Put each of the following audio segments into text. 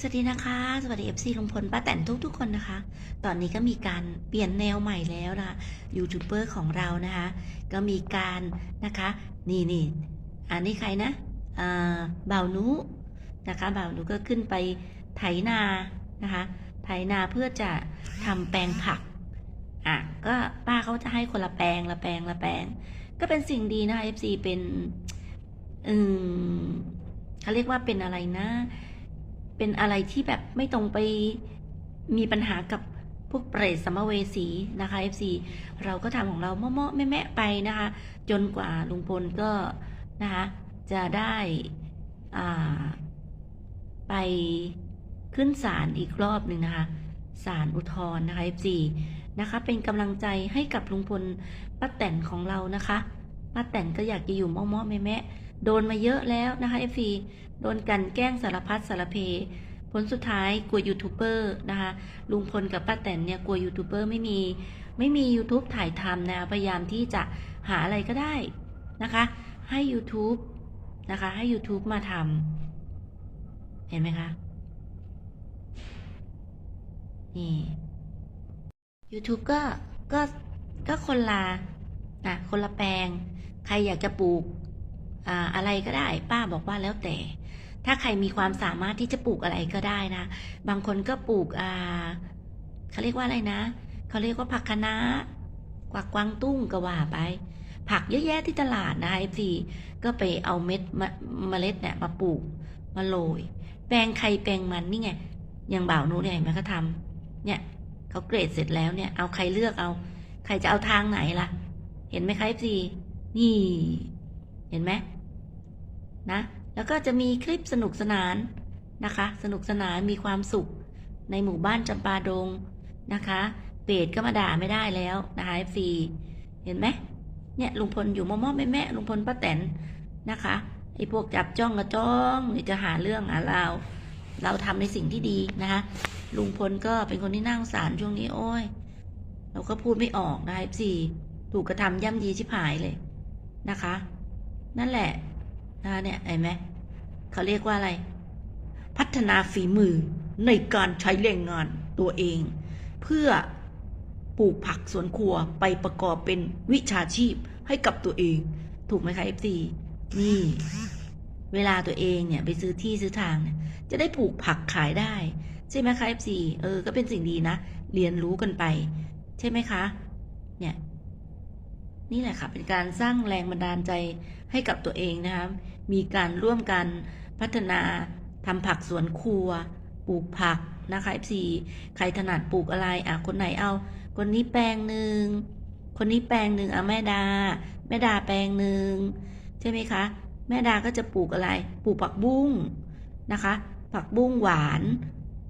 สวัสดีนะคะ สวัสดี FC ลุงพลป้าแตนทุกทุกๆคนนะคะ ตอนนี้ก็มีการเปลี่ยนแนวใหม่แล้วนะยูทูบเบอร์ของเรานะคะ ก็มีการนะคะ นี่นี่อันนี้ใครนะอ่าบ่าวนุนะคะบ่าวนุก็ขึ้นไปไถนานะคะ ไถนาเพื่อจะทำแปลงผักอะก็ป้าเขาจะให้คนละแปลงละแปลงละแปลง ก็เป็นสิ่งดีนะคะ FC เป็นอืมเขาเรียกว่าเป็นอะไรนะ เป็นอะไรที่แบบไม่ตรงไปมีปัญหากับพวกเปรตสมเวสีนะคะ FC เราก็ทำของเราเมาะๆแม่ๆไปนะคะ จนกว่าลุงพลก็นะคะจะได้อ่าไปขึ้นศาลอีกรอบหนึ่งนะคะศาลอุทธรณ์นะคะ FC นะคะเป็นกำลังใจให้กับลุงพลป้าแตนของเรานะคะป้าแตนก็อยากจะอยู่เมาะๆแม่ๆ โดนมาเยอะแล้วนะคะ FC โดนกันแกล้งสารพัดสารเพ ผลสุดท้ายกลัวยูทูบเบอร์นะคะลุงพลกับป้าแตนเนี่ยกลัวยูทูบเบอร์ไม่มี ไม่มี YouTube ถ่ายทำนะพยายามที่จะหาอะไรก็ได้นะคะ ให้ YouTube นะคะให้ YouTube มาทำเห็นไหมคะ นี่ YouTube ก็ก็ก็คนละนะคนละแปลง ใครอยากจะปลูก อะไรก็ได้ ป้าบอกว่าแล้วแต่ ถ้าใครมีความสามารถที่จะปลูกอะไรก็ได้นะ บางคนก็ปลูกเขาเรียกว่าอะไรนะเขาเรียกว่าผักคะน้ากวักกวางตุ้งก็ว่าไป ผักเยอะแยะที่ตลาดนะไอซีก็ไปเอาเม็ดมเมล็ดเนี่ยมาปลูกมาโรยแปลงใครแปลงมันนี่ไงอย่างบ่าวนู้นเนี่ยเห็นไหมเขาทำเนี่ยเขาเกรดเสร็จแล้วเนี่ย เอาใครเลือกเอา ใครจะเอาทางไหนล่ะ เห็นไหมคะไอซีนี่ เห็นไหม นะ แล้วก็จะมีคลิปสนุกสนานนะคะ สนุกสนานมีความสุข ในหมู่บ้านจำปาดงนะคะ เปรตก็มาด่าไม่ได้แล้วนะคะฟรีเห็นไหมเนี่ยลุงพลอยู่มอมอแม่แม่ลุงพลป้าแตนนะคะไอ้พวกจับจ้องกระจ้องหรือจะหาเรื่องหาเราเราทำในสิ่งที่ดีนะคะลุงพลก็เป็นคนที่นั่งสารช่วงนี้โอ้ย เราก็พูดไม่ออกนะคะสี่ถูกกระทำย่ำยีชิบหายเลยนะคะ นั่นแหละ นะเนี่ยเห็นไหมเขาเรียกว่าอะไร พัฒนาฝีมือในการใช้แรงงานตัวเอง เพื่อปลูกผักสวนครัวไปประกอบเป็นวิชาชีพให้กับตัวเอง ถูกไหมคะ FC นี่ เวลาตัวเองเนี่ยไปซื้อที่ซื้อทางเนี่ยจะได้ปลูกผักขายได้ ใช่ไหมคะ FC เออ ก็เป็นสิ่งดีนะ เรียนรู้กันไป ใช่ไหมคะ เนี่ย นี่แหละค่ะ เป็นการสร้างแรงบันดาลใจให้กับตัวเองนะคะ มีการร่วมกันพัฒนาทำผักสวนครัว ปลูกผักนะคะ FC ใครถนัดปลูกอะไรอะคนไหนเอา คนนี้แปลงหนึ่ง คนนี้แปลงหนึ่งเอาแม่ดา แม่ดาแปลงหนึ่งใช่ไหมคะ แม่ดาก็จะปลูกอะไร ปลูกผักบุ้งนะคะ ผักบุ้งหวาน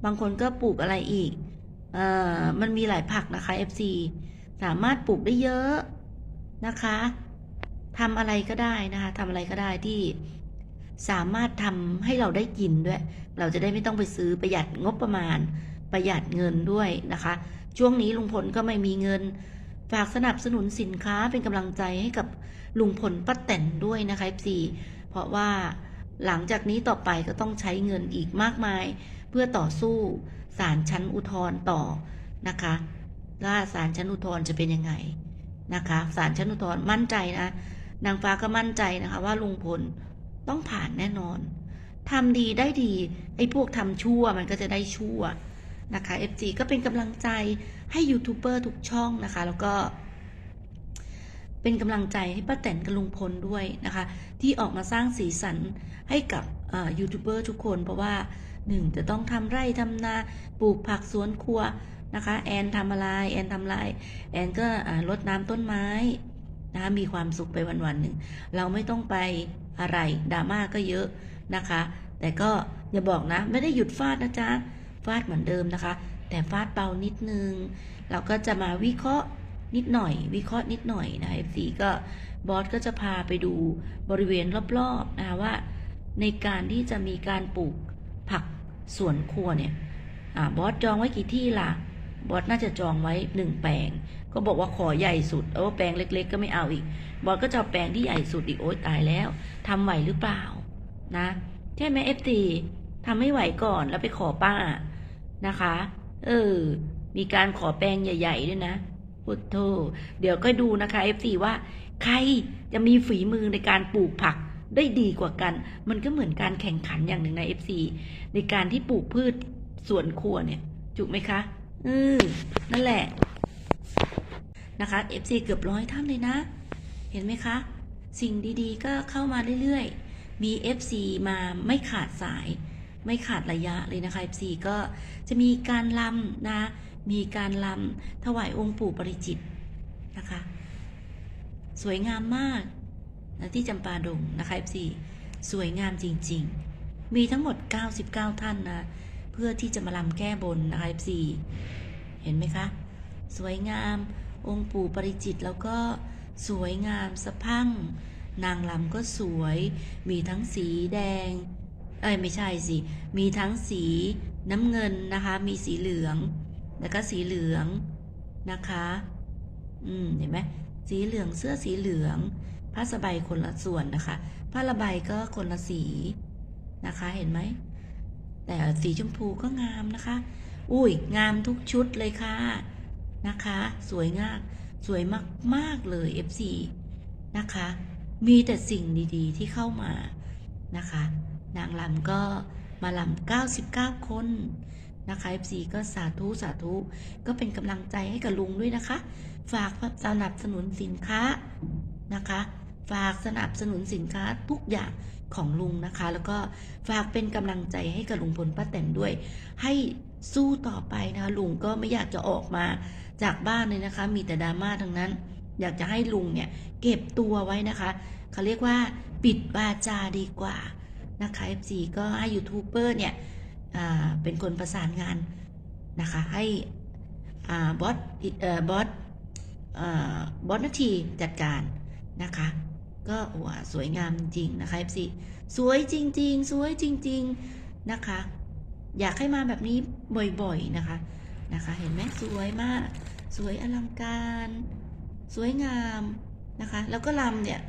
บางคนก็ปลูกอะไรอีกเอ่อมันมีหลายผักนะคะ FC สามารถปลูกได้เยอะนะคะ ทำอะไรก็ได้นะคะทำอะไรก็ได้ที่สามารถทำให้เราได้กินด้วย เราจะได้ไม่ต้องไปซื้อประหยัดงบประมาณ ประหยัดเงินด้วยนะคะ ช่วงนี้ลุงพลก็ไม่มีเงิน ฝากสนับสนุนสินค้าเป็นกำลังใจให้กับลุงพลป้าแตนด้วยนะคะ FC เพราะว่าหลังจากนี้ต่อไปก็ต้องใช้เงินอีกมากมาย เพื่อต่อสู้ศาลชั้นอุทธรณ์ต่อนะคะว่าศาลชั้นอุทธรณ์จะเป็นยังไงนะคะศาลชั้นอุทธรณ์มั่นใจนะ นางฟ้าก็มั่นใจนะคะว่าลุงพลต้องผ่านแน่นอนทำดีได้ดีไอ้พวกทำชั่วมันก็จะได้ชั่วนะคะ FG ก็เป็นกำลังใจให้ยูทูบเบอร์ทุกช่องนะคะ แล้วก็ เป็นกำลังใจให้ป้าแตนกับลุงพลด้วยนะคะ ที่ออกมาสร้างสีสันให้กับยูทูบเบอร์ทุกคนเพราะว่าหนึ่งจะต้องทำไร่ทำนาปลูกผักสวนครัวนะคะ แอนทำอะไร แอนทำอะไร แอนก็รดน้ำต้นไม้ นะมีความสุขไปวันๆหนึ่งเราไม่ต้องไปอะไรดราม่าก็เยอะนะคะ แต่ก็อย่าบอกนะ ไม่ได้หยุดฟาดนะจ๊ะฟาดเหมือนเดิมนะคะ แต่ฟาดเบานิดนึง เราก็จะมาวิเคราะห์นิดหน่อย วิเคราะห์นิดหน่อยนะ FC ก็บอสก็จะพาไปดูบริเวณรอบๆนะคะว่า ในการที่จะมีการปลูกผักสวนครัวเนี่ยอบอสจองไว้กี่ที่ล่ะ บอสน่าจะจองไว้หนึ่งแปลง ก็บอกว่าขอใหญ่สุดเออแปลงเล็ก ๆ ก็ไม่เอาอีก บอสก็จะแปลงที่ใหญ่สุดอีกโอ๊ยตายแล้วทำไหวหรือเปล่า นะใช่ไหมเอฟตีทำไม่ไหวก่อนแล้วไปขอป้านะคะ เออ มีการขอแปลงใหญ่ ๆ ด้วยนะพุทโธเดี๋ยวก็ดูนะคะ FC ว่า ใครจะมีฝีมือในการปลูกผักได้ดีกว่ากัน มันก็เหมือนการแข่งขันอย่างหนึ่งใน FC ในการที่ปลูกพืชสวนครัวเนี่ยถูกไหมคะ ออนั่นแหละ นะคะ FC เกือบร้อยท่านเลยนะ เห็นไหมคะ สิ่งดีๆ ก็เข้ามาเรื่อยๆ มี FC มาไม่ขาดสาย ไม่ขาดระยะเลยนะคะ FC ก็จะมีการลำนะ มีการลำถวายองค์ปู่ปริจิตนะคะ สวยงามมากนะที่จำปาดงนะคะ FC สวยงามจริง ๆ มีทั้งหมด 99 ท่านนะ เพื่อที่จะมาลำแก้บนนะคะ FC เห็นไหมคะ สวยงาม องค์ปู่ปริจิตแล้วก็สวยงามสะพั่ง นางลำก็สวย มีทั้งสีแดง เอ้ยไม่ใช่สิ มีทั้งสีน้ำเงินนะคะ มีสีเหลือง แล้วก็สีเหลืองนะคะ อืม เห็นไหมสีเหลืองเสื้อสีเหลืองผ้าสบายคนละส่วนนะคะ ผ้าระบายก็คนละสีนะคะ เห็นไหม แต่สีชมพูก็งามนะคะ อุ้ยงามทุกชุดเลยค่ะนะคะ สวยงามสวยมาก ๆ เลย FC นะคะ มีแต่สิ่งดีๆ ที่เข้ามานะคะ นางลำก็มาลำ99 คนนะคะ FC ก็สาธุสาธุ ก็เป็นกำลังใจให้กับลุงด้วยนะคะ ฝากสนับสนุนสินค้านะคะ ฝากสนับสนุนสินค้าทุกอย่าง ของลุงนะคะ แล้วก็ฝากเป็นกำลังใจให้กับลุงพลป้าแตนด้วย ให้สู้ต่อไปนะคะลุงก็ไม่อยากจะออกมาจากบ้านเลยนะคะ มีแต่ดราม่าทั้งนั้น อยากจะให้ลุงเนี่ยเก็บตัวไว้นะคะเขาเรียกว่าปิดวาจาดีกว่านะคะ FC ก็ให้ยูทูบเบอร์เนี่ยเป็นคนประสานงานนะคะให้อบอสบอสบอสนาทีจัดการนะคะ ก็ว้าสวยงามจริงนะคะ FC สวยจริง ๆ สวยจริง ๆนะคะ อยากให้มาแบบนี้บ่อยๆนะคะนะคะ เห็นไหมสวยมาก สวยอลังการ สวยงามนะคะ แล้วก็ลำเนี่ย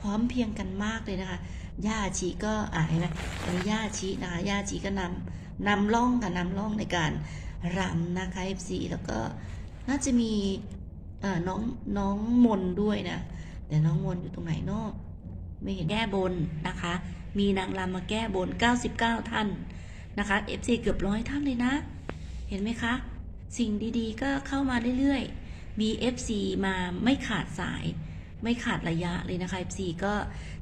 พร้อมเพียงกันมากเลยนะคะย่าชีก็อ่าเห็นไหมอันนี้ย่าชีนะคะย่าชีก็นำนำล่องกับนำล่องในการรำนะคะ FC แล้วก็น่าจะมีน้องน้องมนด้วยนะ แต่น้องมนอยู่ตรงไหนเนอกไม่เห็นแก้บนนะคะ มีนางรำมาแก้บน 99 ท่านนะคะ FC เกือบร้อยท่านเลยนะ เห็นไหมคะ สิ่งดีๆ ก็เข้ามาเรื่อยๆ มี FC มาไม่ขาดสาย ไม่ขาดระยะเลยนะคะ FC ก็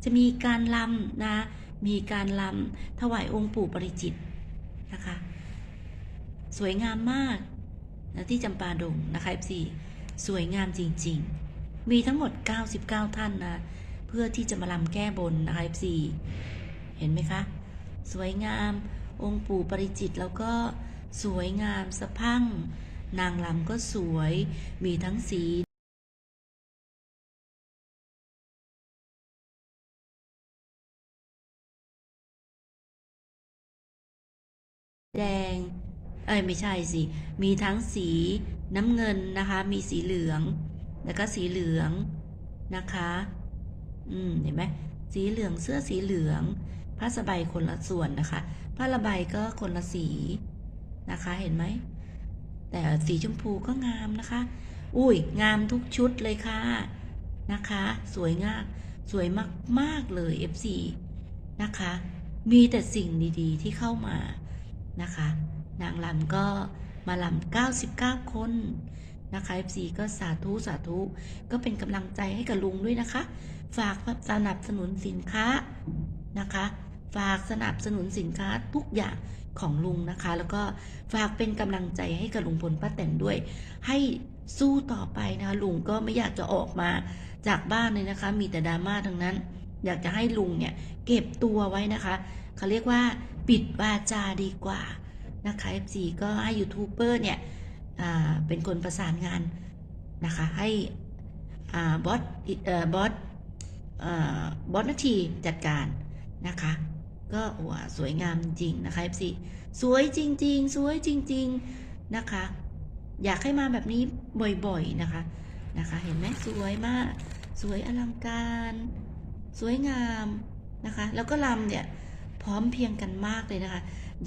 จะมีการลำนะ มีการลำถวายองค์ปู่ปริจิตนะคะ สวยงามมากนะที่จำปาดงนะคะ FC สวยงามจริง ๆ มีทั้งหมด 99 ท่านนะ เพื่อที่จะมาลำแก้บนนะคะ FC เห็นไหมคะ สวยงาม องค์ปู่ปริจิตแล้วก็สวยงามสะพั่ง นางลำก็สวย มีทั้งสีแดง เอ้ยไม่ใช่สิ มีทั้งสีน้ำเงินนะคะ มีสีเหลือง แล้วก็สีเหลืองนะคะ อืม เห็นไหม สีเหลืองเสื้อสีเหลือง ผ้าสบายคนละส่วนนะคะ ผ้าระบายก็คนละสีนะคะ เห็นไหม แต่สีชมพูก็งามนะคะ อุ้ย งามทุกชุดเลยค่ะ นะคะ สวยงาม สวยมาก ๆ เลย FC นะคะ มีแต่สิ่งดีๆ ที่เข้ามานะคะ นางลำก็มาลำ99 คน นะคะ FC ก็สาธุสาธุ ก็เป็นกำลังใจให้กับลุงด้วยนะคะ ฝากสนับสนุนสินค้านะคะ ฝากสนับสนุนสินค้าทุกอย่างของลุงนะคะ แล้วก็ฝากเป็นกำลังใจให้กับลุงพลป้าแตนด้วย ให้สู้ต่อไปนะคะลุงก็ไม่อยากจะออกมาจากบ้านเลยนะคะ มีแต่ดราม่าทั้งนั้น อยากจะให้ลุงเนี่ยเก็บตัวไว้นะคะเขาเรียกว่าปิดวาจาดีกว่านะคะ FC ก็ให้ยูทูบเบอร์เนี่ย เป็นคนประสานงานนะคะ ให้บอสบอสบอสนาทีจัดการนะคะ ก็ว้าสวยงามจริงนะคะ FC สวยจริง ๆ สวยจริง ๆนะคะ อยากให้มาแบบนี้บ่อยๆนะคะนะคะเห็นไหมสวยมาก สวยอลังการ สวยงามนะคะ แล้วก็ลำเนี่ยพร้อมเพียงกันมากเลยนะคะ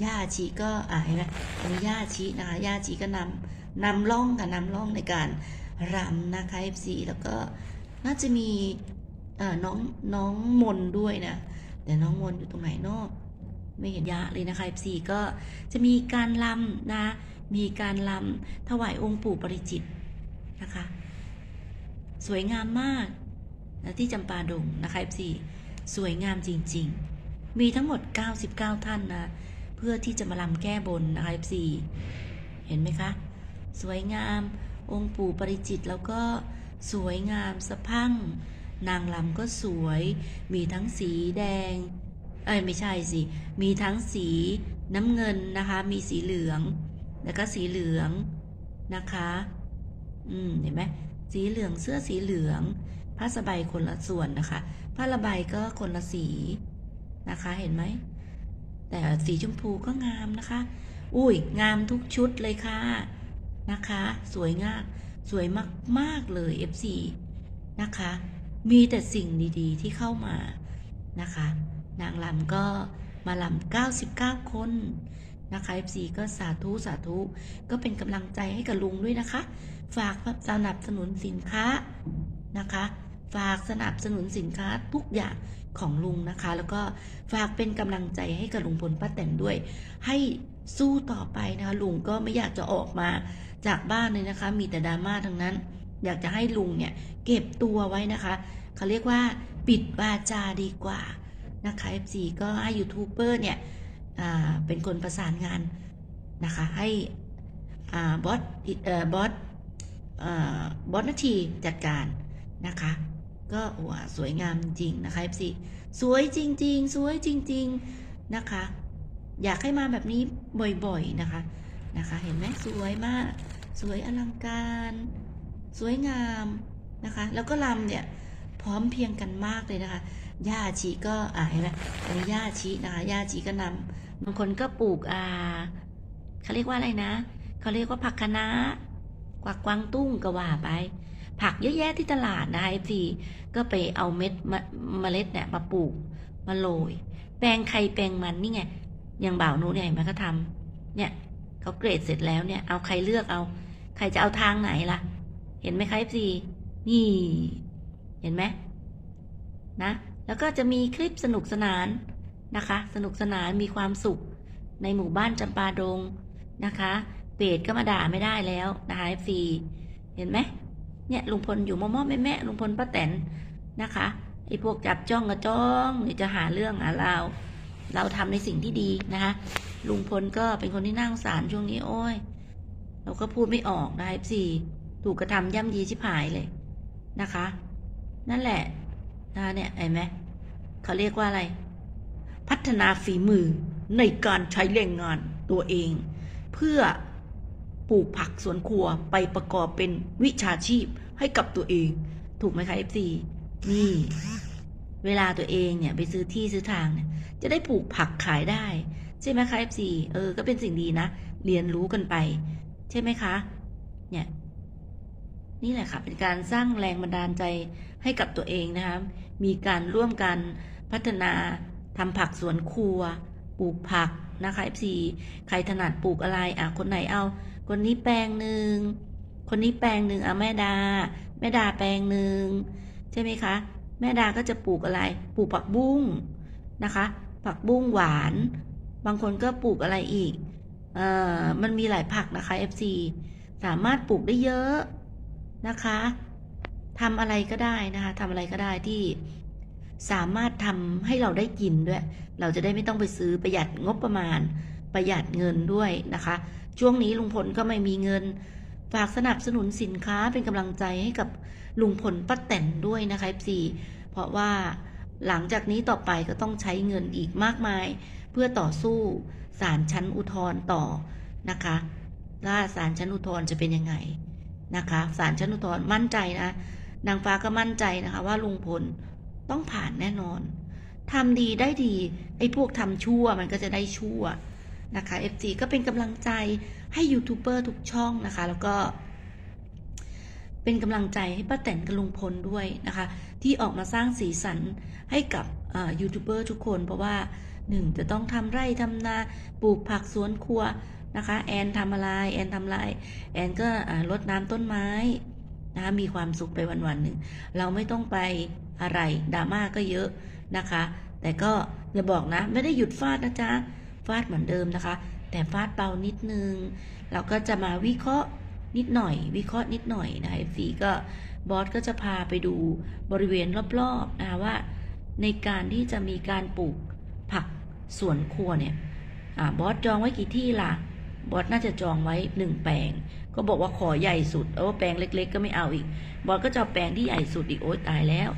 ย่าชีก็อ่าเห็นไหมอันนี้ย่าชีนะคะย่าชีก็นำ นำร่องค่ะนำร่องในการรำนะคะ FC แล้วก็น่าจะมีน้องน้องมนด้วยนะแต่น้องมนอยู่ตรงไหนนอกไม่เห็นยะเลยนะคะ FC ก็จะมีการลำนะ มีการลำถวายองค์ปู่ปริจิตนะคะ สวยงามมากนะที่จำปาดงนะคะ FC สวยงามจริง ๆ มีทั้งหมด 99 ท่านนะ เพื่อที่จะมาลำแก้บนนะคะ FC เห็นไหมคะ สวยงาม องค์ปู่ปริจิตแล้วก็สวยงามสะพั่ง นางลำก็สวย มีทั้งสีแดง เอ้ยไม่ใช่สิ มีทั้งสีน้ำเงินนะคะ มีสีเหลือง แล้วก็สีเหลืองนะคะ อืมเห็นไหมสีเหลืองเสื้อสีเหลืองผ้าสบายคนละส่วนนะคะผ้าระบายก็คนละสีนะคะเห็นไหมแต่สีชมพูก็งามนะคะ อุ้ยงามทุกชุดเลยค่ะ นะคะ สวยงามสวยมาก ๆ เลย FC นะคะ มีแต่สิ่งดีๆ ที่เข้ามานะคะ นางลำก็มาลำ99 คนนะคะ FC ก็สาธุสาธุ ก็เป็นกำลังใจให้กับลุงด้วยนะคะ ฝากสนับสนุนสินค้านะคะ ฝากสนับสนุนสินค้าทุกอย่างของลุงนะคะ แล้วก็ฝากเป็นกำลังใจให้กับลุงพลป้าแตนด้วย ให้สู้ต่อไปนะคะลุงก็ไม่อยากจะออกมา จากบ้านเลยนะคะ มีแต่ดราม่าทั้งนั้น อยากจะให้ลุงเนี่ยเก็บตัวไว้นะคะเขาเรียกว่าปิดวาจาดีกว่านะคะ FC ก็ให้ยูทูบเบอร์เนี่ยเป็นคนประสานงานนะคะให้บอสบอสบอสนาทีจัดการนะคะ ก็ว้าสวยงามจริงนะคะ FC สวยจริง ๆ สวยจริง ๆนะคะ อยากให้มาแบบนี้บ่อยๆนะคะนะคะ เห็นไหมสวยมาก สวยอลังการ สวยงามนะคะ แล้วก็ลำเนี่ยพร้อมเพียงกันมากเลยนะคะย่าชีก็อ่าเห็นไหมอันนี้ย่าชีนะคะย่าชีก็นำบางคนก็ปลูกอ่าเขาเรียกว่าอะไรนะเขาเรียกว่าผักคะน้ากวักกวางตุ้งก็ว่าไป ผักเยอะแยะที่ตลาดนะคะพีก็ไปเอาเม็ดมะเมล็ดเนี่ยมาปลูกมาโรยแปลงใครแปลงมันนี่ไงอย่างบ่าวนู้นเนี่ยเห็นไหมเขาทำเนี่ยเขาเกรดเสร็จแล้วเนี่ยเอาใครเลือกเอา ใครจะเอาทางไหนล่ะ เห็นไหมคะ FC นี่ เห็นไหมนะ แล้วก็จะมีคลิปสนุกสนานนะคะ สนุกสนานมีความสุขในหมู่บ้านจำปาดงนะคะเปรตก็มาด่าไม่ได้แล้วนะคะ FC เห็นไหมเนี่ยลุงพลอยู่มอมอแม่แม่ลุงพลป้าแตนนะคะไอ้พวกจับจ้องกระจ้องเนี่ยจะหาเรื่องหาเราเราทำในสิ่งที่ดีนะคะลุงพลก็เป็นคนที่น่าสงสารช่วงนี้โอ้ย เราก็พูดไม่ออกนะ F4 ถูกกระทำย่ำยีชิบหายเลยนะคะ นั่นแหละนะเนี่ยเห็นไหมเขาเรียกว่าอะไร พัฒนาฝีมือในการใช้แรงงานตัวเอง เพื่อปลูกผักสวนครัวไปประกอบเป็นวิชาชีพให้กับตัวเอง ถูกไหมคะ F4 นี่เวลาตัวเองเนี่ยไปซื้อที่ซื้อทางเนี่ย จะได้ปลูกผักขายได้ ใช่ไหมคะ F4 เออ ก็เป็นสิ่งดีนะ เรียนรู้กันไป ใช่ไหมคะ เนี่ย นี่แหละค่ะ เป็นการสร้างแรงบันดาลใจให้กับตัวเองนะคะ มีการร่วมกันพัฒนาทำผักสวนครัว ปลูกผักนะคะ FC ใครถนัดปลูกอะไร อะ คนไหนเอา คนนี้แปลงหนึ่ง คนนี้แปลงหนึ่งอะแม่ดา แม่ดาแปลงหนึ่งใช่ไหมคะ แม่ดาก็จะปลูกอะไร ปลูกผักบุ้งนะคะ ผักบุ้งหวาน บางคนก็ปลูกอะไรอีก อ่อมันมีหลายผักนะคะ FC สามารถปลูกได้เยอะนะคะทำอะไรก็ได้นะคะทำอะไรก็ได้ที่สามารถทำให้เราได้กินด้วย เราจะได้ไม่ต้องไปซื้อประหยัดงบประมาณ ประหยัดเงินด้วยนะคะ ช่วงนี้ลุงพลก็ไม่มีเงิน ฝากสนับสนุนสินค้าเป็นกำลังใจให้กับลุงพลป้าแตนด้วยนะคะ FC เพราะว่าหลังจากนี้ต่อไปก็ต้องใช้เงินอีกมากมาย เพื่อต่อสู้ ศาลชั้นอุทธรณ์ต่อนะคะว่าศาลชั้นอุทธรณ์จะเป็นยังไงนะคะศาลชั้นอุทธรณ์มั่นใจนะนางฟ้าก็มั่นใจนะคะว่าลุงพลต้องผ่านแน่นอนทำดีได้ดีไอ้พวกทำชั่วมันก็จะได้ชั่วนะคะ FG ก็เป็นกำลังใจให้ยูทูบเบอร์ทุกช่องนะคะ แล้วก็เป็นกำลังใจให้ป้าแตนกับลุงพลด้วยนะคะ ที่ออกมาสร้างสีสันให้กับยูทูบเบอร์ทุกคน เพราะว่า หนึ่งจะต้องทำไร่ทำนาปลูกผักสวนครัวนะคะ แอนทำอะไร แอนทำอะไร แอนก็รดน้ำต้นไม้นะคะมีความสุขไปวันๆหนึ่ง เราไม่ต้องไปอะไรดราม่าก็เยอะนะคะ แต่ก็อย่าบอกนะ ไม่ได้หยุดฟาดนะจ๊ะ ฟาดเหมือนเดิมนะคะ แต่ฟาดเบานิดนึง เราก็จะมาวิเคราะห์นิดหน่อย วิเคราะห์นิดหน่อยนะเอฟซีก็บอสก็จะพาไปดูบริเวณรอบๆนะคะว่าในการที่จะมีการปลูก สวนครัวเนี่ยอบอสจองไว้กี่ที่ล่ะ บอสน่าจะจองไว้หนึ่งแปลง ก็บอกว่าขอใหญ่สุดเออแปลงเล็ก ๆ ก็ไม่เอาอีก บอสก็จะเอาแปลงที่ใหญ่สุดอีกโอ๊ยตายแล้ว